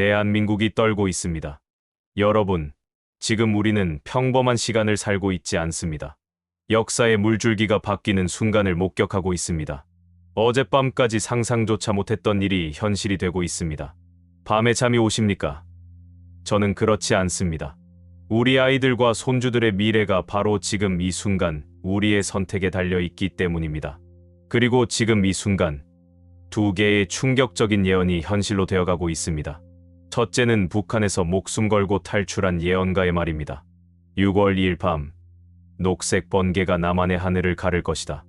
대한민국이 떨고 있습니다. 여러분, 지금 우리는 평범한 시간을 살고 있지 않습니다. 역사의 물줄기가 바뀌는 순간을 목격하고 있습니다. 어젯밤까지 상상조차 못했던 일이 현실이 되고 있습니다. 밤에 잠이 오십니까? 저는 그렇지 않습니다. 우리 아이들과 손주들의 미래가 바로 지금 이 순간 우리의 선택에 달려 있기 때문입니다. 그리고 지금 이 순간 두 개의 충격적인 예언이 현실로 되어가고 있습니다. 첫째는 북한에서 목숨 걸고 탈출한 예언가의 말입니다. 6월 2일 밤 녹색 번개가 남한의 하늘을 가를 것이다.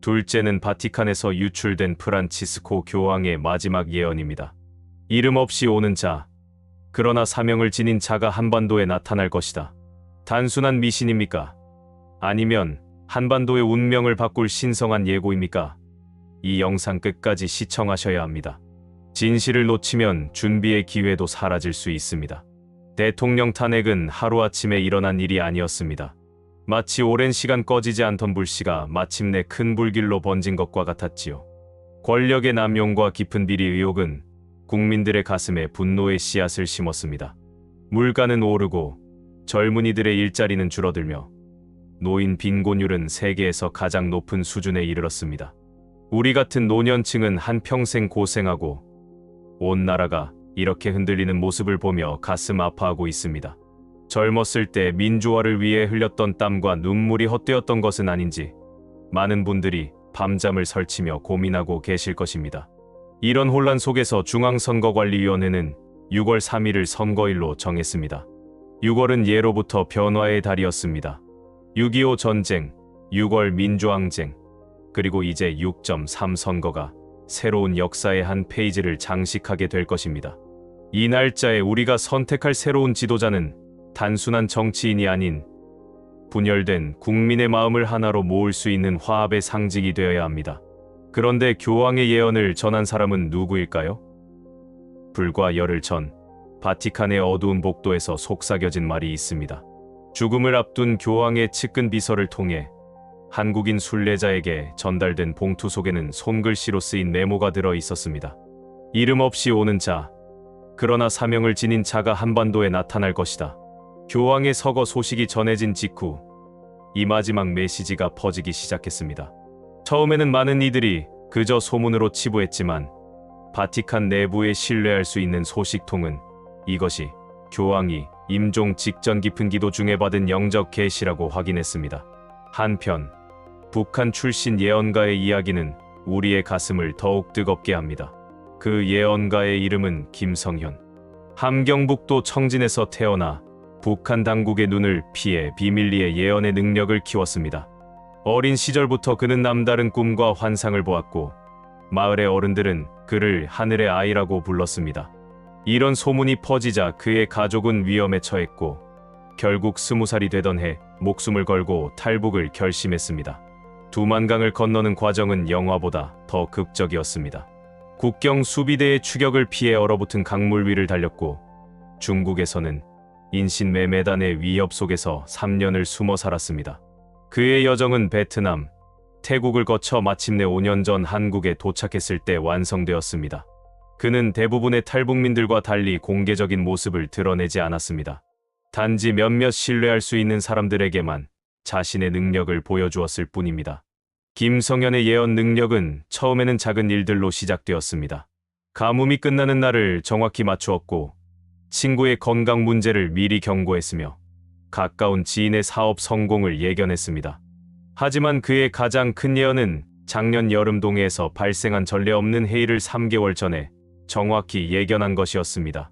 둘째는 바티칸에서 유출된 프란치스코 교황의 마지막 예언입니다. 이름 없이 오는 자, 그러나 사명을 지닌 자가 한반도에 나타날 것이다. 단순한 미신입니까? 아니면 한반도의 운명을 바꿀 신성한 예고입니까? 이 영상 끝까지 시청하셔야 합니다. 진실을 놓치면 준비의 기회도 사라질 수 있습니다. 대통령 탄핵은 하루아침에 일어난 일이 아니었습니다. 마치 오랜 시간 꺼지지 않던 불씨가 마침내 큰 불길로 번진 것과 같았지요. 권력의 남용과 깊은 비리 의혹은 국민들의 가슴에 분노의 씨앗을 심었습니다. 물가는 오르고 젊은이들의 일자리는 줄어들며 노인 빈곤율은 세계에서 가장 높은 수준에 이르렀습니다. 우리 같은 노년층은 한평생 고생하고 온 나라가 이렇게 흔들리는 모습을 보며 가슴 아파하고 있습니다. 젊었을 때 민주화를 위해 흘렸던 땀과 눈물이 헛되었던 것은 아닌지 많은 분들이 밤잠을 설치며 고민하고 계실 것입니다. 이런 혼란 속에서 중앙선거관리위원회는 6월 3일을 선거일로 정했습니다. 6월은 예로부터 변화의 달이었습니다. 6.25 전쟁, 6월 민주항쟁, 그리고 이제 6.3 선거가 새로운 역사의 한 페이지를 장식하게 될 것입니다. 이 날짜에 우리가 선택할 새로운 지도자는 단순한 정치인이 아닌 분열된 국민의 마음을 하나로 모을 수 있는 화합의 상징이 되어야 합니다. 그런데 교황의 예언을 전한 사람은 누구일까요? 불과 열흘 전 바티칸의 어두운 복도에서 속삭여진 말이 있습니다. 죽음을 앞둔 교황의 측근 비서를 통해 한국인 순례자에게 전달된 봉투 속에는 손글씨로 쓰인 메모가 들어 있었습니다. 이름 없이 오는 자, 그러나 사명을 지닌 자가 한반도에 나타날 것이다. 교황의 서거 소식이 전해진 직후 이 마지막 메시지가 퍼지기 시작했습니다. 처음에는 많은 이들이 그저 소문으로 치부했지만 바티칸 내부에 신뢰할 수 있는 소식통은 이것이 교황이 임종 직전 깊은 기도 중에 받은 영적 계시라고 확인했습니다. 한편 북한 출신 예언가의 이야기는 우리의 가슴을 더욱 뜨겁게 합니다. 그 예언가의 이름은 김성현. 함경북도 청진에서 태어나 북한 당국의 눈을 피해 비밀리에 예언의 능력을 키웠습니다. 어린 시절부터 그는 남다른 꿈과 환상을 보았고 마을의 어른들은 그를 하늘의 아이라고 불렀습니다. 이런 소문이 퍼지자 그의 가족은 위험에 처했고 결국 스무 살이 되던 해 목숨을 걸고 탈북을 결심했습니다. 두만강을 건너는 과정은 영화보다 더 극적이었습니다. 국경 수비대의 추격을 피해 얼어붙은 강물 위를 달렸고 중국에서는 인신매매단의 위협 속에서 3년을 숨어 살았습니다. 그의 여정은 베트남, 태국을 거쳐 마침내 5년 전 한국에 도착했을 때 완성되었습니다. 그는 대부분의 탈북민들과 달리 공개적인 모습을 드러내지 않았습니다. 단지 몇몇 신뢰할 수 있는 사람들에게만 자신의 능력을 보여주었을 뿐입니다. 김성현의 예언 능력은 처음에는 작은 일들로 시작되었습니다. 가뭄이 끝나는 날을 정확히 맞추었고 친구의 건강 문제를 미리 경고했으며 가까운 지인의 사업 성공을 예견했습니다. 하지만 그의 가장 큰 예언은 작년 여름 동해에서 발생한 전례 없는 해일을 3개월 전에 정확히 예견한 것이었습니다.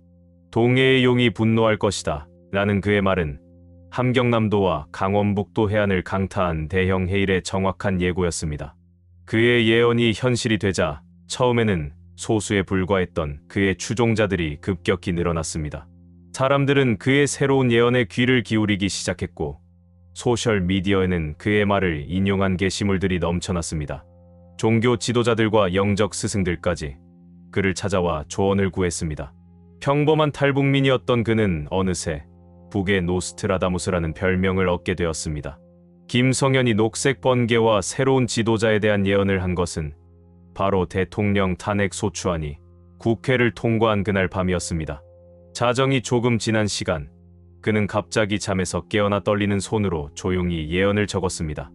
동해의 용이 분노할 것이다. 라는 그의 말은 함경남도와 강원북도 해안을 강타한 대형 해일의 정확한 예고였습니다. 그의 예언이 현실이 되자 처음에는 소수에 불과했던 그의 추종자들이 급격히 늘어났습니다. 사람들은 그의 새로운 예언에 귀를 기울이기 시작했고 소셜 미디어에는 그의 말을 인용한 게시물들이 넘쳐났습니다. 종교 지도자들과 영적 스승들까지 그를 찾아와 조언을 구했습니다. 평범한 탈북민이었던 그는 어느새 북의 노스트라다무스라는 별명을 얻게 되었습니다. 김성현이 녹색 번개와 새로운 지도자에 대한 예언을 한 것은 바로 대통령 탄핵 소추안이 국회를 통과한 그날 밤이었습니다. 자정이 조금 지난 시간, 그는 갑자기 잠에서 깨어나 떨리는 손으로 조용히 예언을 적었습니다.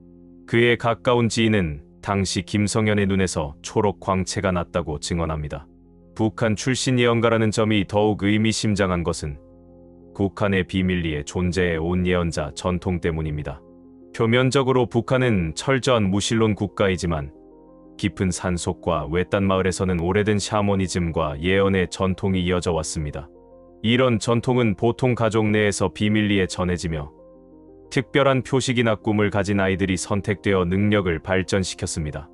그의 가까운 지인은 당시 김성현의 눈에서 초록 광채가 났다고 증언합니다. 북한 출신 예언가라는 점이 더욱 의미심장한 것은 북한의 비밀리에 존재해 온 예언자 전통 때문입니다. 표면적으로 북한은 철저한 무신론 국가이지만 깊은 산속과 외딴 마을에서는 오래된 샤머니즘과 예언의 전통이 이어져 왔습니다. 이런 전통은 보통 가족 내에서 비밀리에 전해지며 특별한 표식이나 꿈을 가진 아이들이 선택되어 능력을 발전시켰습니다.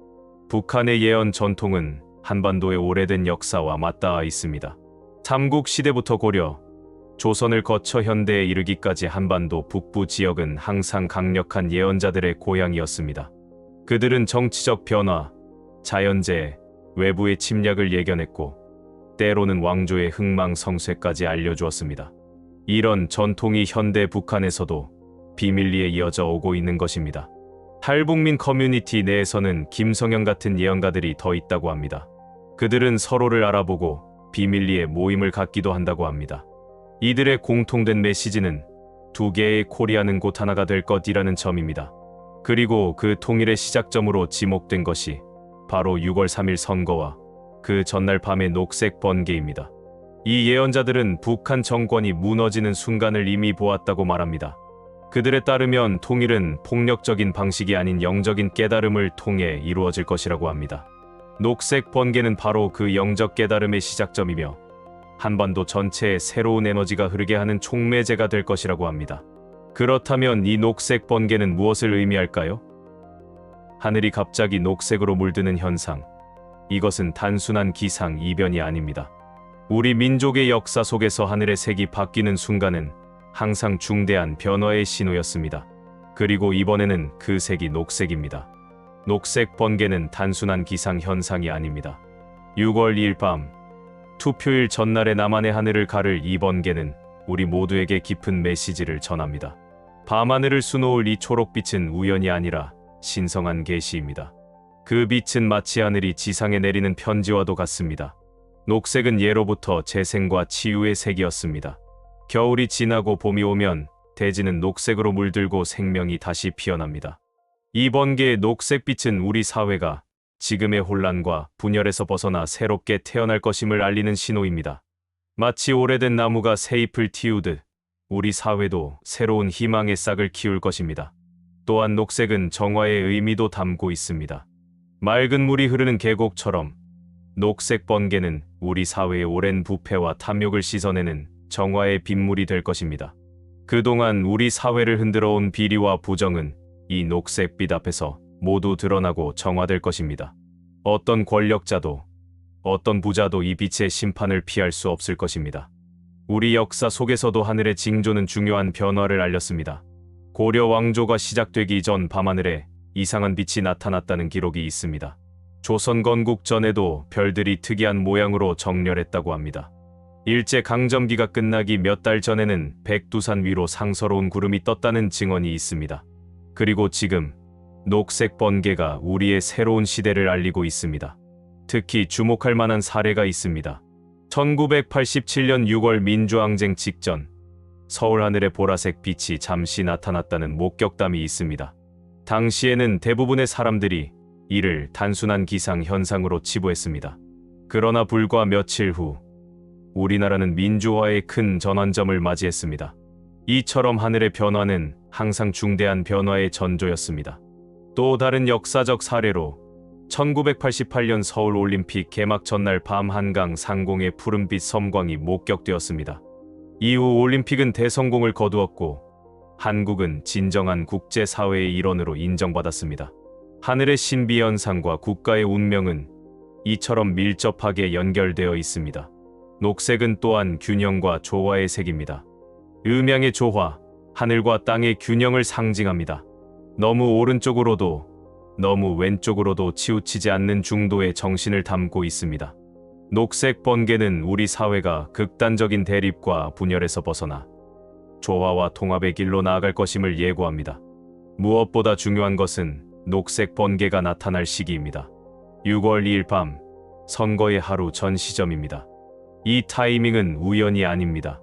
북한의 예언 전통은 한반도의 오래된 역사와 맞닿아 있습니다. 삼국 시대부터 고려, 조선을 거쳐 현대에 이르기까지 한반도 북부 지역은 항상 강력한 예언자들의 고향이었습니다. 그들은 정치적 변화, 자연재해, 외부의 침략을 예견했고 때로는 왕조의 흥망성쇠까지 알려주었습니다. 이런 전통이 현대 북한에서도 비밀리에 이어져 오고 있는 것입니다. 탈북민 커뮤니티 내에서는 김성현 같은 예언가들이 더 있다고 합니다. 그들은 서로를 알아보고 비밀리에 모임을 갖기도 한다고 합니다. 이들의 공통된 메시지는 두 개의 코리아는 곧 하나가 될 것이라는 점입니다. 그리고 그 통일의 시작점으로 지목된 것이 바로 6월 3일 선거와 그 전날 밤의 녹색 번개입니다. 이 예언자들은 북한 정권이 무너지는 순간을 이미 보았다고 말합니다. 그들에 따르면 통일은 폭력적인 방식이 아닌 영적인 깨달음을 통해 이루어질 것이라고 합니다. 녹색 번개는 바로 그 영적 깨달음의 시작점이며 한반도 전체에 새로운 에너지가 흐르게 하는 촉매제가 될 것이라고 합니다. 그렇다면 이 녹색 번개는 무엇을 의미할까요? 하늘이 갑자기 녹색으로 물드는 현상. 이것은 단순한 기상 이변이 아닙니다. 우리 민족의 역사 속에서 하늘의 색이 바뀌는 순간은 항상 중대한 변화의 신호였습니다. 그리고 이번에는 그 색이 녹색입니다. 녹색 번개는 단순한 기상 현상이 아닙니다. 6월 2일 밤 투표일 전날의 남한의 하늘을 가를 이 번 개는 우리 모두에게 깊은 메시지를 전합니다. 밤하늘을 수놓을 이 초록빛은 우연이 아니라 신성한 계시입니다. 그 빛은 마치 하늘이 지상에 내리는 편지와도 같습니다. 녹색은 예로부터 재생과 치유의 색이었습니다. 겨울이 지나고 봄이 오면 대지는 녹색으로 물들고 생명이 다시 피어납니다. 이 번 개의 녹색빛은 우리 사회가 지금의 혼란과 분열에서 벗어나 새롭게 태어날 것임을 알리는 신호입니다. 마치 오래된 나무가 새 잎을 틔우듯 우리 사회도 새로운 희망의 싹을 키울 것입니다. 또한 녹색은 정화의 의미도 담고 있습니다. 맑은 물이 흐르는 계곡처럼 녹색 번개는 우리 사회의 오랜 부패와 탐욕을 씻어내는 정화의 빗물이 될 것입니다. 그동안 우리 사회를 흔들어 온 비리와 부정은 이 녹색 빛 앞에서 모두 드러나고 정화될 것입니다. 어떤 권력자도 어떤 부자도 이 빛의 심판을 피할 수 없을 것입니다. 우리 역사 속에서도 하늘의 징조는 중요한 변화를 알렸습니다. 고려 왕조가 시작되기 전 밤하늘에 이상한 빛이 나타났다는 기록이 있습니다. 조선 건국 전에도 별들이 특이한 모양으로 정렬했다고 합니다. 일제 강점기가 끝나기 몇 달 전에는 백두산 위로 상서로운 구름이 떴다는 증언이 있습니다. 그리고 지금 녹색 번개가 우리의 새로운 시대를 알리고 있습니다. 특히 주목할 만한 사례가 있습니다. 1987년 6월 민주항쟁 직전 서울 하늘의 보라색 빛이 잠시 나타났다는 목격담이 있습니다. 당시에는 대부분의 사람들이 이를 단순한 기상 현상으로 치부했습니다. 그러나 불과 며칠 후 우리나라는 민주화의 큰 전환점을 맞이했습니다. 이처럼 하늘의 변화는 항상 중대한 변화의 전조였습니다. 또 다른 역사적 사례로 1988년 서울 올림픽 개막 전날 밤 한강 상공의 푸른빛 섬광이 목격되었습니다. 이후 올림픽은 대성공을 거두었고 한국은 진정한 국제사회의 일원으로 인정받았습니다. 하늘의 신비 현상과 국가의 운명은 이처럼 밀접하게 연결되어 있습니다. 녹색은 또한 균형과 조화의 색입니다. 음양의 조화, 하늘과 땅의 균형을 상징합니다. 너무 오른쪽으로도 너무 왼쪽으로도 치우치지 않는 중도의 정신을 담고 있습니다. 녹색 번개는 우리 사회가 극단적인 대립과 분열에서 벗어나 조화와 통합의 길로 나아갈 것임을 예고합니다. 무엇보다 중요한 것은 녹색 번개가 나타날 시기입니다. 6월 2일 밤 선거의 하루 전 시점입니다. 이 타이밍은 우연이 아닙니다.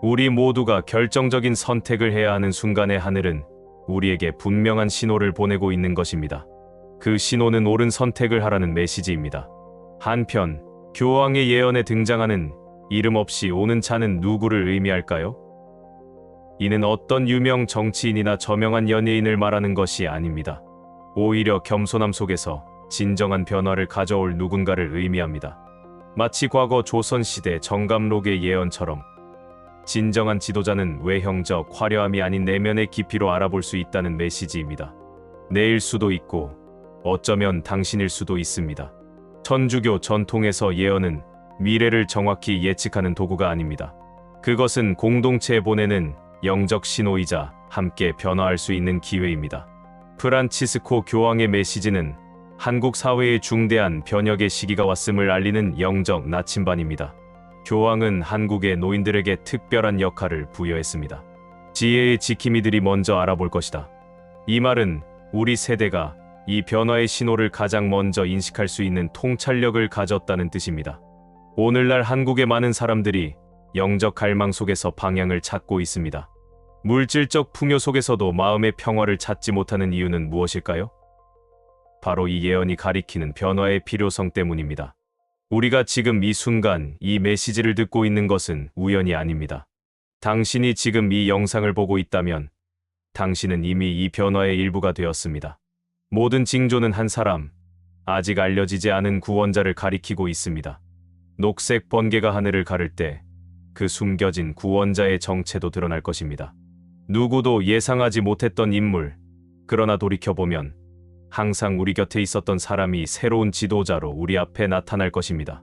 우리 모두가 결정적인 선택을 해야 하는 순간에 하늘은 우리에게 분명한 신호를 보내고 있는 것입니다. 그 신호는 옳은 선택을 하라는 메시지입니다. 한편 교황의 예언에 등장하는 이름 없이 오는 차는 누구를 의미할까요? 이는 어떤 유명 정치인이나 저명한 연예인을 말하는 것이 아닙니다. 오히려 겸손함 속에서 진정한 변화를 가져올 누군가를 의미합니다. 마치 과거 조선시대 정감록의 예언처럼 진정한 지도자는 외형적 화려함이 아닌 내면의 깊이로 알아볼 수 있다는 메시지입니다. 내일 수도 있고 어쩌면 당신일 수도 있습니다. 천주교 전통에서 예언은 미래를 정확히 예측하는 도구가 아닙니다. 그것은 공동체에 보내는 영적 신호이자 함께 변화할 수 있는 기회입니다. 프란치스코 교황의 메시지는 한국 사회의 중대한 변혁의 시기가 왔음을 알리는 영적 나침반입니다. 교황은 한국의 노인들에게 특별한 역할을 부여했습니다. 지혜의 지킴이들이 먼저 알아볼 것이다. 이 말은 우리 세대가 이 변화의 신호를 가장 먼저 인식할 수 있는 통찰력을 가졌다는 뜻입니다. 오늘날 한국의 많은 사람들이 영적 갈망 속에서 방향을 찾고 있습니다. 물질적 풍요 속에서도 마음의 평화를 찾지 못하는 이유는 무엇일까요? 바로 이 예언이 가리키는 변화의 필요성 때문입니다. 우리가 지금 이 순간 이 메시지를 듣고 있는 것은 우연이 아닙니다. 당신이 지금 이 영상을 보고 있다면 당신은 이미 이 변화의 일부가 되었습니다. 모든 징조는 한 사람, 아직 알려지지 않은 구원자를 가리키고 있습니다. 녹색 번개가 하늘을 가를 때 그 숨겨진 구원자의 정체도 드러날 것입니다. 누구도 예상하지 못했던 인물, 그러나 돌이켜보면 항상 우리 곁에 있었던 사람이 새로운 지도자로 우리 앞에 나타날 것입니다.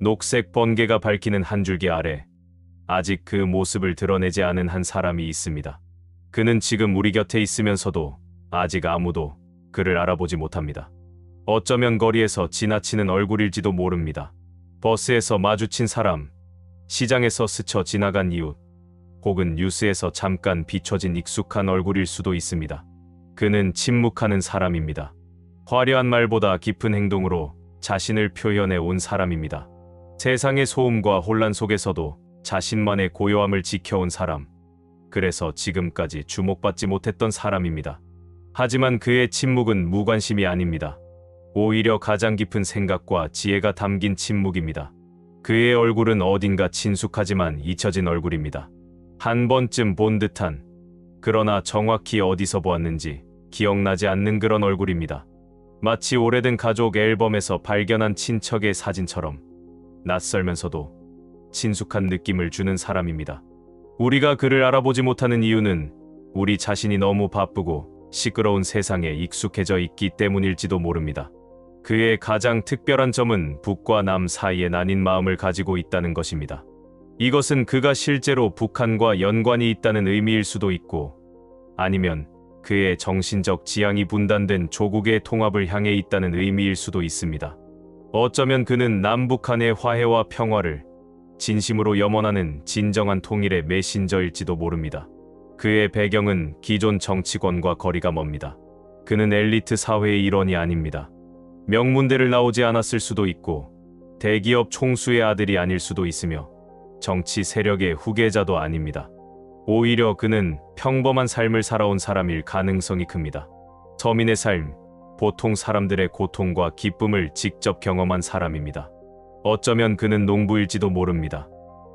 녹색 번개가 밝히는 한 줄기 아래 아직 그 모습을 드러내지 않은 한 사람이 있습니다. 그는 지금 우리 곁에 있으면서도 아직 아무도 그를 알아보지 못합니다. 어쩌면 거리에서 지나치는 얼굴일지도 모릅니다. 버스에서 마주친 사람, 시장에서 스쳐 지나간 이웃, 혹은 뉴스에서 잠깐 비춰진 익숙한 얼굴일 수도 있습니다. 그는 침묵하는 사람입니다. 화려한 말보다 깊은 행동으로 자신을 표현해 온 사람입니다. 세상의 소음과 혼란 속에서도 자신만의 고요함을 지켜온 사람. 그래서 지금까지 주목받지 못했던 사람입니다. 하지만 그의 침묵은 무관심이 아닙니다. 오히려 가장 깊은 생각과 지혜가 담긴 침묵입니다. 그의 얼굴은 어딘가 친숙하지만 잊혀진 얼굴입니다. 한 번쯤 본 듯한 그러나 정확히 어디서 보았는지 기억나지 않는 그런 얼굴입니다. 마치 오래된 가족 앨범에서 발견한 친척의 사진처럼 낯설면서도 친숙한 느낌을 주는 사람입니다. 우리가 그를 알아보지 못하는 이유는 우리 자신이 너무 바쁘고 시끄러운 세상에 익숙해져 있기 때문일지도 모릅니다. 그의 가장 특별한 점은 북과 남 사이에 나뉜 마음을 가지고 있다는 것입니다. 이것은 그가 실제로 북한과 연관이 있다는 의미일 수도 있고, 아니면 그의 정신적 지향이 분단된 조국의 통합을 향해 있다는 의미일 수도 있습니다. 어쩌면 그는 남북한의 화해와 평화를 진심으로 염원하는 진정한 통일의 메신저일지도 모릅니다. 그의 배경은 기존 정치권과 거리가 멉니다. 그는 엘리트 사회의 일원이 아닙니다. 명문대를 나오지 않았을 수도 있고 대기업 총수의 아들이 아닐 수도 있으며 정치 세력의 후계자도 아닙니다. 오히려 그는 평범한 삶을 살아온 사람일 가능성이 큽니다. 서민의 삶, 보통 사람들의 고통과 기쁨을 직접 경험한 사람입니다. 어쩌면 그는 농부일지도 모릅니다.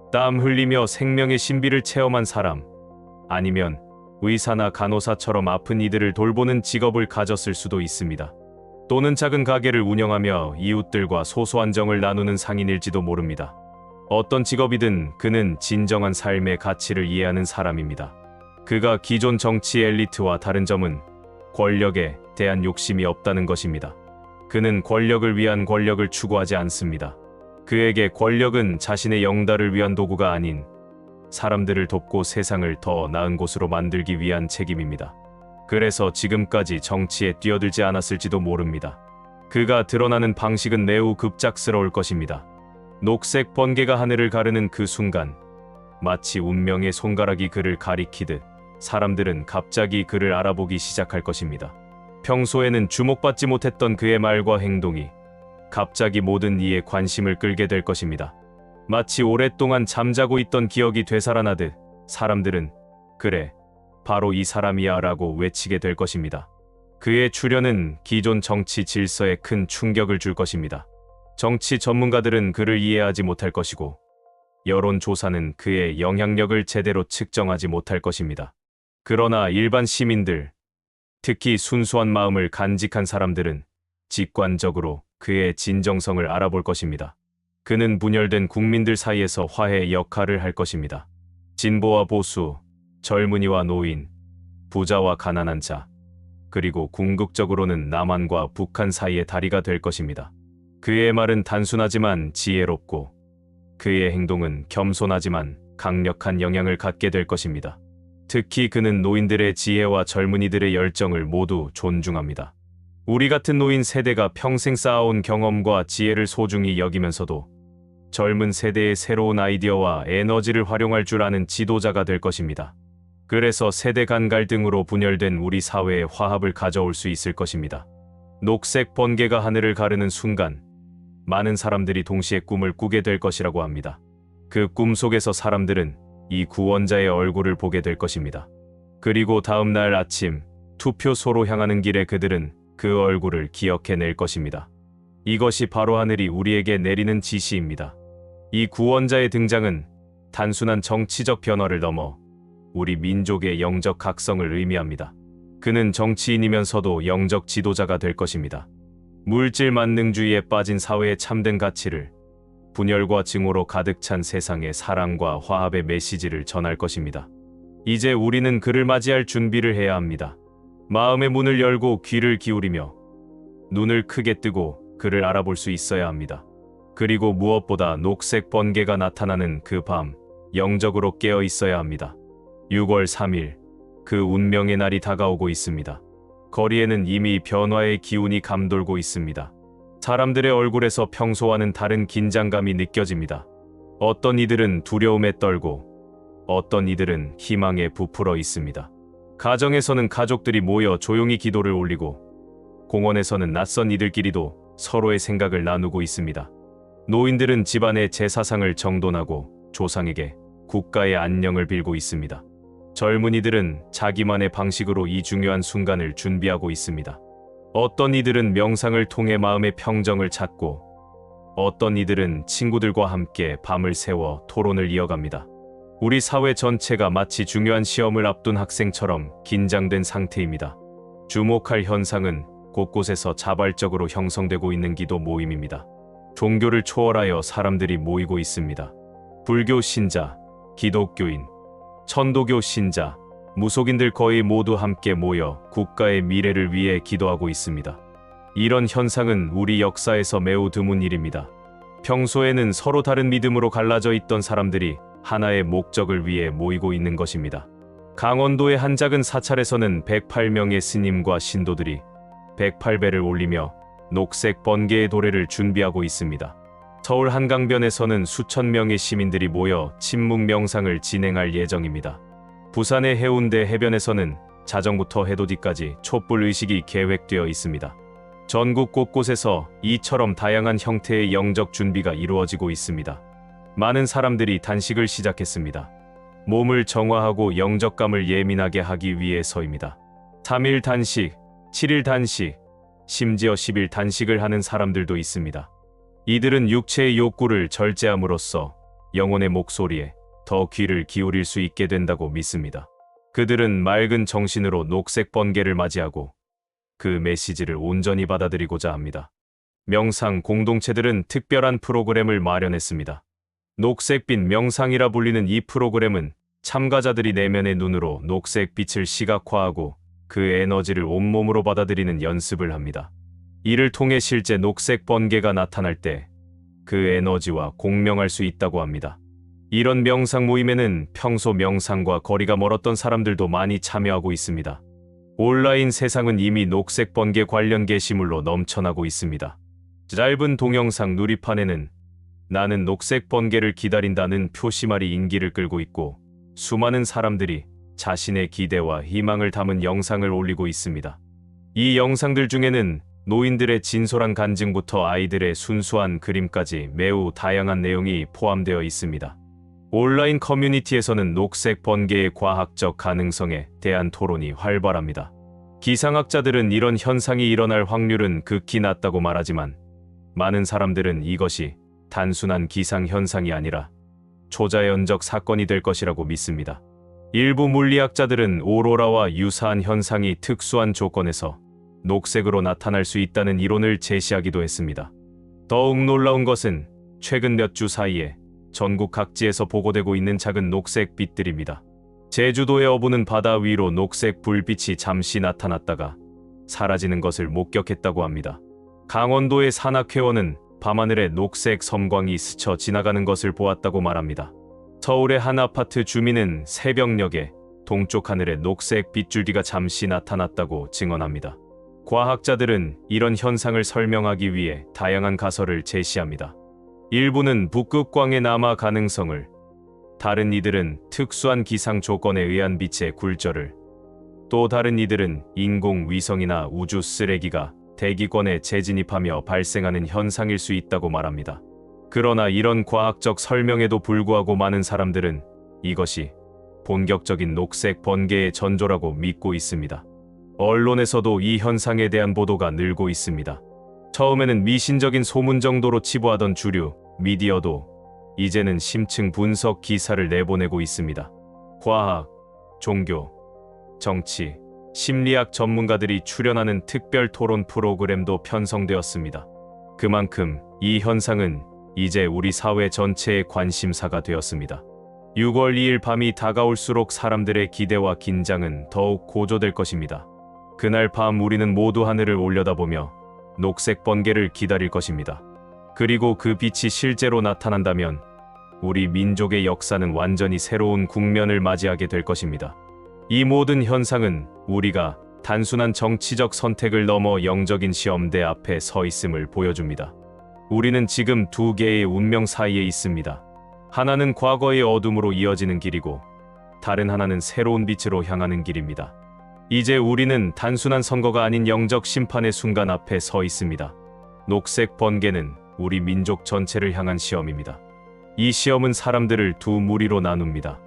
땀 흘리며 생명의 신비를 체험한 사람, 아니면 의사나 간호사처럼 아픈 이들을 돌보는 직업을 가졌을 수도 있습니다. 또는 작은 가게를 운영하며 이웃들과 소소한 정을 나누는 상인일지도 모릅니다. 어떤 직업이든 그는 진정한 삶의 가치를 이해하는 사람입니다. 그가 기존 정치 엘리트와 다른 점은 권력에 대한 욕심이 없다는 것입니다. 그는 권력을 위한 권력을 추구하지 않습니다. 그에게 권력은 자신의 영달을 위한 도구가 아닌 사람들을 돕고 세상을 더 나은 곳으로 만들기 위한 책임입니다. 그래서 지금까지 정치에 뛰어들지 않았을지도 모릅니다. 그가 드러나는 방식은 매우 급작스러울 것입니다. 녹색 번개가 하늘을 가르는 그 순간, 마치 운명의 손가락이 그를 가리키듯 사람들은 갑자기 그를 알아보기 시작할 것입니다. 평소에는 주목받지 못했던 그의 말과 행동이 갑자기 모든 이의 관심을 끌게 될 것입니다. 마치 오랫동안 잠자고 있던 기억이 되살아나듯 사람들은 그래, 바로 이 사람이야 라고 외치게 될 것입니다. 그의 출현은 기존 정치 질서에 큰 충격을 줄 것입니다. 정치 전문가들은 그를 이해하지 못할 것이고, 여론조사는 그의 영향력을 제대로 측정하지 못할 것입니다. 그러나 일반 시민들, 특히 순수한 마음을 간직한 사람들은 직관적으로 그의 진정성을 알아볼 것입니다. 그는 분열된 국민들 사이에서 화해 역할을 할 것입니다. 진보와 보수, 젊은이와 노인, 부자와 가난한 자, 그리고 궁극적으로는 남한과 북한 사이의 다리가 될 것입니다. 그의 말은 단순하지만 지혜롭고 그의 행동은 겸손하지만 강력한 영향을 갖게 될 것입니다. 특히 그는 노인들의 지혜와 젊은이들의 열정을 모두 존중합니다. 우리 같은 노인 세대가 평생 쌓아온 경험과 지혜를 소중히 여기면서도 젊은 세대의 새로운 아이디어와 에너지를 활용할 줄 아는 지도자가 될 것입니다. 그래서 세대 간 갈등으로 분열된 우리 사회에 화합을 가져올 수 있을 것입니다. 녹색 번개가 하늘을 가르는 순간 많은 사람들이 동시에 꿈을 꾸게 될 것이라고 합니다. 그 꿈 속에서 사람들은 이 구원자의 얼굴을 보게 될 것입니다. 그리고 다음 날 아침 투표소로 향하는 길에 그들은 그 얼굴을 기억해낼 것입니다. 이것이 바로 하늘이 우리에게 내리는 지시입니다. 이 구원자의 등장은 단순한 정치적 변화를 넘어 우리 민족의 영적 각성을 의미합니다. 그는 정치인이면서도 영적 지도자가 될 것입니다. 물질 만능주의에 빠진 사회의 참된 가치를 분열과 증오로 가득 찬 세상에 사랑과 화합의 메시지를 전할 것입니다. 이제 우리는 그를 맞이할 준비를 해야 합니다. 마음의 문을 열고 귀를 기울이며 눈을 크게 뜨고 그를 알아볼 수 있어야 합니다. 그리고 무엇보다 녹색 번개가 나타나는 그 밤 영적으로 깨어 있어야 합니다. 6월 3일 그 운명의 날이 다가오고 있습니다. 거리에는 이미 변화의 기운이 감돌고 있습니다. 사람들의 얼굴에서 평소와는 다른 긴장감이 느껴집니다. 어떤 이들은 두려움에 떨고 어떤 이들은 희망에 부풀어 있습니다. 가정에서는 가족들이 모여 조용히 기도를 올리고 공원에서는 낯선 이들끼리도 서로의 생각을 나누고 있습니다. 노인들은 집안의 제사상을 정돈하고 조상에게 국가의 안녕을 빌고 있습니다. 젊은이들은 자기만의 방식으로 이 중요한 순간을 준비하고 있습니다. 어떤 이들은 명상을 통해 마음의 평정을 찾고 어떤 이들은 친구들과 함께 밤을 새워 토론을 이어갑니다. 우리 사회 전체가 마치 중요한 시험을 앞둔 학생처럼 긴장된 상태입니다. 주목할 현상은 곳곳에서 자발적으로 형성되고 있는 기도 모임입니다. 종교를 초월하여 사람들이 모이고 있습니다. 불교 신자, 기독교인, 천도교 신자, 무속인들 거의 모두 함께 모여 국가의 미래를 위해 기도하고 있습니다. 이런 현상은 우리 역사에서 매우 드문 일입니다. 평소에는 서로 다른 믿음으로 갈라져 있던 사람들이 하나의 목적을 위해 모이고 있는 것입니다. 강원도의 한 작은 사찰에서는 108명의 스님과 신도들이 108배를 올리며 녹색 번개의 도래를 준비하고 있습니다. 서울 한강변에서는 수천 명의 시민들이 모여 침묵 명상을 진행할 예정입니다. 부산의 해운대 해변에서는 자정부터 해돋이까지 촛불 의식이 계획되어 있습니다. 전국 곳곳에서 이처럼 다양한 형태의 영적 준비가 이루어지고 있습니다. 많은 사람들이 단식을 시작했습니다. 몸을 정화하고 영적감을 예민하게 하기 위해서입니다. 3일 단식, 7일 단식, 심지어 10일 단식을 하는 사람들도 있습니다. 이들은 육체의 욕구를 절제함으로써 영혼의 목소리에 더 귀를 기울일 수 있게 된다고 믿습니다. 그들은 맑은 정신으로 녹색 번개를 맞이하고 그 메시지를 온전히 받아들이고자 합니다. 명상 공동체들은 특별한 프로그램을 마련했습니다. 녹색빛 명상이라 불리는 이 프로그램은 참가자들이 내면의 눈으로 녹색 빛을 시각화하고 그 에너지를 온몸으로 받아들이는 연습을 합니다. 이를 통해 실제 녹색 번개가 나타날 때 그 에너지와 공명할 수 있다고 합니다. 이런 명상 모임에는 평소 명상과 거리가 멀었던 사람들도 많이 참여하고 있습니다. 온라인 세상은 이미 녹색 번개 관련 게시물로 넘쳐나고 있습니다. 짧은 동영상 누리판에는 나는 녹색 번개를 기다린다는 표시말이 인기를 끌고 있고 수많은 사람들이 자신의 기대와 희망을 담은 영상을 올리고 있습니다. 이 영상들 중에는 노인들의 진솔한 간증부터 아이들의 순수한 그림까지 매우 다양한 내용이 포함되어 있습니다. 온라인 커뮤니티에서는 녹색 번개의 과학적 가능성에 대한 토론이 활발합니다. 기상학자들은 이런 현상이 일어날 확률은 극히 낮다고 말하지만 많은 사람들은 이것이 단순한 기상 현상이 아니라 초자연적 사건이 될 것이라고 믿습니다. 일부 물리학자들은 오로라와 유사한 현상이 특수한 조건에서 녹색으로 나타날 수 있다는 이론을 제시하기도 했습니다. 더욱 놀라운 것은 최근 몇 주 사이에 전국 각지에서 보고되고 있는 작은 녹색 빛들입니다. 제주도의 어부는 바다 위로 녹색 불빛이 잠시 나타났다가 사라지는 것을 목격했다고 합니다. 강원도의 산악회원은 밤하늘에 녹색 섬광이 스쳐 지나가는 것을 보았다고 말합니다. 서울의 한 아파트 주민은 새벽녘에 동쪽 하늘에 녹색 빗줄기가 잠시 나타났다고 증언합니다. 과학자들은 이런 현상을 설명하기 위해 다양한 가설을 제시합니다. 일부는 북극광의 남하 가능성을, 다른 이들은 특수한 기상 조건에 의한 빛의 굴절을, 또 다른 이들은 인공위성이나 우주 쓰레기가 대기권에 재진입하며 발생하는 현상일 수 있다고 말합니다. 그러나 이런 과학적 설명에도 불구하고 많은 사람들은 이것이 본격적인 녹색 번개의 전조라고 믿고 있습니다. 언론에서도 이 현상에 대한 보도가 늘고 있습니다. 처음에는 미신적인 소문 정도로 치부하던 주류 미디어도 이제는 심층 분석 기사를 내보내고 있습니다. 과학, 종교, 정치, 심리학 전문가들이 출연하는 특별 토론 프로그램도 편성되었습니다. 그만큼 이 현상은 이제 우리 사회 전체의 관심사가 되었습니다. 6월 2일 밤이 다가올수록 사람들의 기대와 긴장은 더욱 고조될 것입니다. 그날 밤 우리는 모두 하늘을 올려다보며 녹색 번개를 기다릴 것입니다. 그리고 그 빛이 실제로 나타난다면 우리 민족의 역사는 완전히 새로운 국면을 맞이하게 될 것입니다. 이 모든 현상은 우리가 단순한 정치적 선택을 넘어 영적인 시험대 앞에 서 있음을 보여줍니다. 우리는 지금 두 개의 운명 사이에 있습니다. 하나는 과거의 어둠으로 이어지는 길이고 다른 하나는 새로운 빛으로 향하는 길입니다. 이제 우리는 단순한 선거가 아닌 영적 심판의 순간 앞에 서 있습니다. 녹색 번개는 우리 민족 전체를 향한 시험입니다. 이 시험은 사람들을 두 무리로 나눕니다.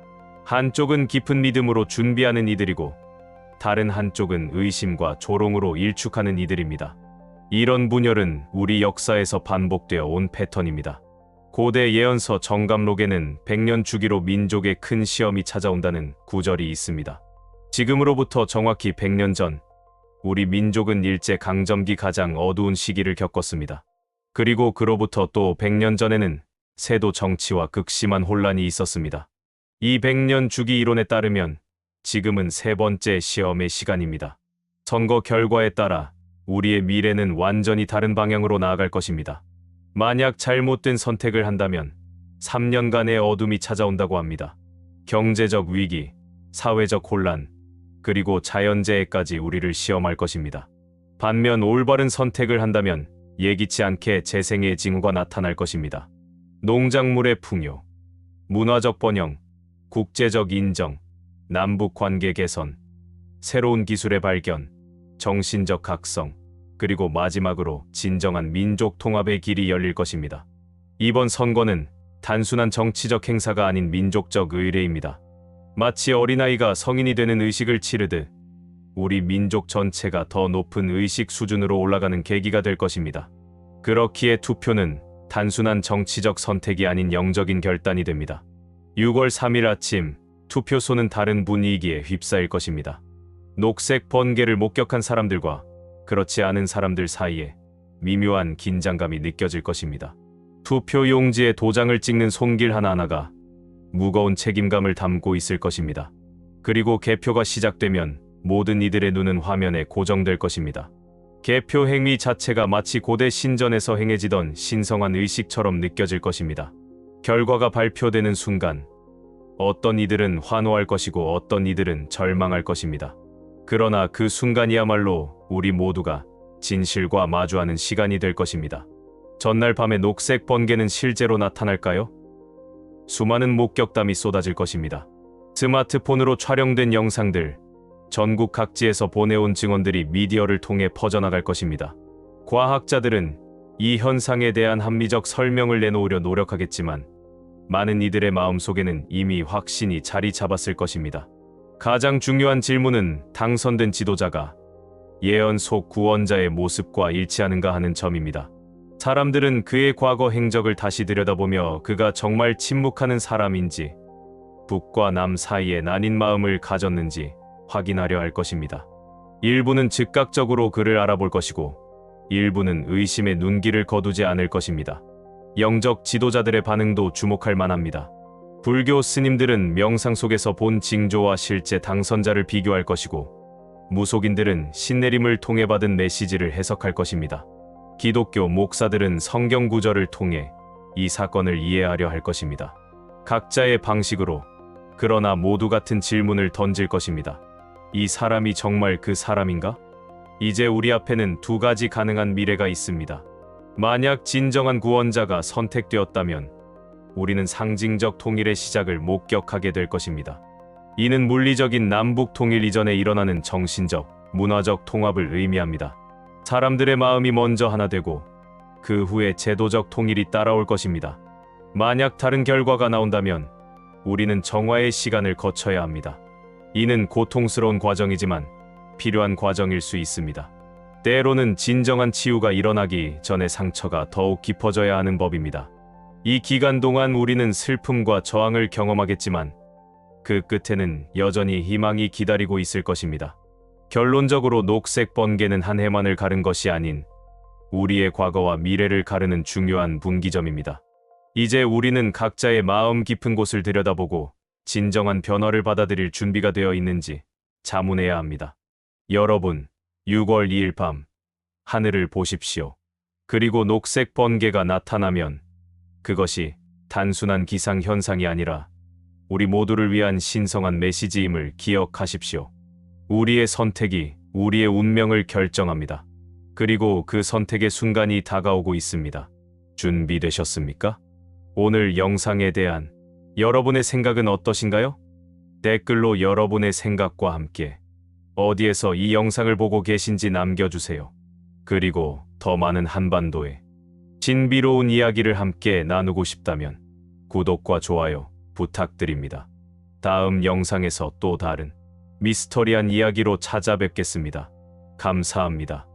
한쪽은 깊은 믿음으로 준비하는 이들이고 다른 한쪽은 의심과 조롱으로 일축하는 이들입니다. 이런 분열은 우리 역사에서 반복되어 온 패턴입니다. 고대 예언서 정감록에는 백년 주기로 민족의 큰 시험이 찾아온다는 구절이 있습니다. 지금으로부터 정확히 100년 전 우리 민족은 일제 강점기 가장 어두운 시기를 겪었습니다. 그리고 그로부터 또 100년 전에는 세도 정치와 극심한 혼란이 있었습니다. 이 100년 주기 이론에 따르면 지금은 세 번째 시험의 시간입니다. 선거 결과에 따라 우리의 미래는 완전히 다른 방향으로 나아갈 것입니다. 만약 잘못된 선택을 한다면 3년간의 어둠이 찾아온다고 합니다. 경제적 위기, 사회적 혼란, 그리고 자연재해까지 우리를 시험할 것입니다. 반면 올바른 선택을 한다면 예기치 않게 재생의 징후가 나타날 것입니다. 농작물의 풍요, 문화적 번영, 국제적 인정, 남북 관계 개선, 새로운 기술의 발견, 정신적 각성, 그리고 마지막으로 진정한 민족 통합의 길이 열릴 것입니다. 이번 선거는 단순한 정치적 행사가 아닌 민족적 의례입니다. 마치 어린아이가 성인이 되는 의식을 치르듯 우리 민족 전체가 더 높은 의식 수준으로 올라가는 계기가 될 것입니다. 그렇기에 투표는 단순한 정치적 선택이 아닌 영적인 결단이 됩니다. 6월 3일 아침 투표소는 다른 분위기에 휩싸일 것입니다. 녹색 번개를 목격한 사람들과 그렇지 않은 사람들 사이에 미묘한 긴장감이 느껴질 것입니다. 투표 용지에 도장을 찍는 손길 하나하나가 무거운 책임감을 담고 있을 것입니다. 그리고 개표가 시작되면 모든 이들의 눈은 화면에 고정될 것입니다. 개표 행위 자체가 마치 고대 신전에서 행해지던 신성한 의식처럼 느껴질 것입니다. 결과가 발표되는 순간 어떤 이들은 환호할 것이고 어떤 이들은 절망할 것입니다. 그러나 그 순간이야말로 우리 모두가 진실과 마주하는 시간이 될 것입니다. 전날 밤에 녹색 번개는 실제로 나타날까요? 수많은 목격담이 쏟아질 것입니다. 스마트폰으로 촬영된 영상들, 전국 각지에서 보내온 증언들이 미디어를 통해 퍼져나갈 것입니다. 과학자들은 이 현상에 대한 합리적 설명을 내놓으려 노력하겠지만 많은 이들의 마음속에는 이미 확신이 자리 잡았을 것입니다. 가장 중요한 질문은 당선된 지도자가 예언 속 구원자의 모습과 일치하는가 하는 점입니다. 사람들은 그의 과거 행적을 다시 들여다보며 그가 정말 침묵하는 사람인지 북과 남 사이에 나뉜 마음을 가졌는지 확인하려 할 것입니다. 일부는 즉각적으로 그를 알아볼 것이고 일부는 의심의 눈길을 거두지 않을 것입니다. 영적 지도자들의 반응도 주목할 만합니다. 불교 스님들은 명상 속에서 본 징조와 실제 당선자를 비교할 것이고 무속인들은 신내림을 통해 받은 메시지를 해석할 것입니다. 기독교 목사들은 성경 구절을 통해 이 사건을 이해하려 할 것입니다. 각자의 방식으로 그러나 모두 같은 질문을 던질 것입니다. 이 사람이 정말 그 사람인가? 이제 우리 앞에는 두 가지 가능한 미래가 있습니다. 만약 진정한 구원자가 선택되었다면 우리는 상징적 통일의 시작을 목격하게 될 것입니다. 이는 물리적인 남북 통일 이전에 일어나는 정신적, 문화적 통합을 의미합니다. 사람들의 마음이 먼저 하나 되고 그 후에 제도적 통일이 따라올 것입니다. 만약 다른 결과가 나온다면 우리는 정화의 시간을 거쳐야 합니다. 이는 고통스러운 과정이지만 필요한 과정일 수 있습니다. 때로는 진정한 치유가 일어나기 전에 상처가 더욱 깊어져야 하는 법입니다. 이 기간 동안 우리는 슬픔과 저항을 경험하겠지만 그 끝에는 여전히 희망이 기다리고 있을 것입니다. 결론적으로 녹색 번개는 한 해만을 가른 것이 아닌 우리의 과거와 미래를 가르는 중요한 분기점입니다. 이제 우리는 각자의 마음 깊은 곳을 들여다보고 진정한 변화를 받아들일 준비가 되어 있는지 자문해야 합니다. 여러분, 6월 2일 밤 하늘을 보십시오. 그리고 녹색 번개가 나타나면 그것이 단순한 기상 현상이 아니라 우리 모두를 위한 신성한 메시지임을 기억하십시오. 우리의 선택이 우리의 운명을 결정합니다. 그리고 그 선택의 순간이 다가오고 있습니다. 준비되셨습니까? 오늘 영상에 대한 여러분의 생각은 어떠신가요? 댓글로 여러분의 생각과 함께 어디에서 이 영상을 보고 계신지 남겨주세요. 그리고 더 많은 한반도에 신비로운 이야기를 함께 나누고 싶다면 구독과 좋아요 부탁드립니다. 다음 영상에서 또 다른 미스터리한 이야기로 찾아뵙겠습니다. 감사합니다.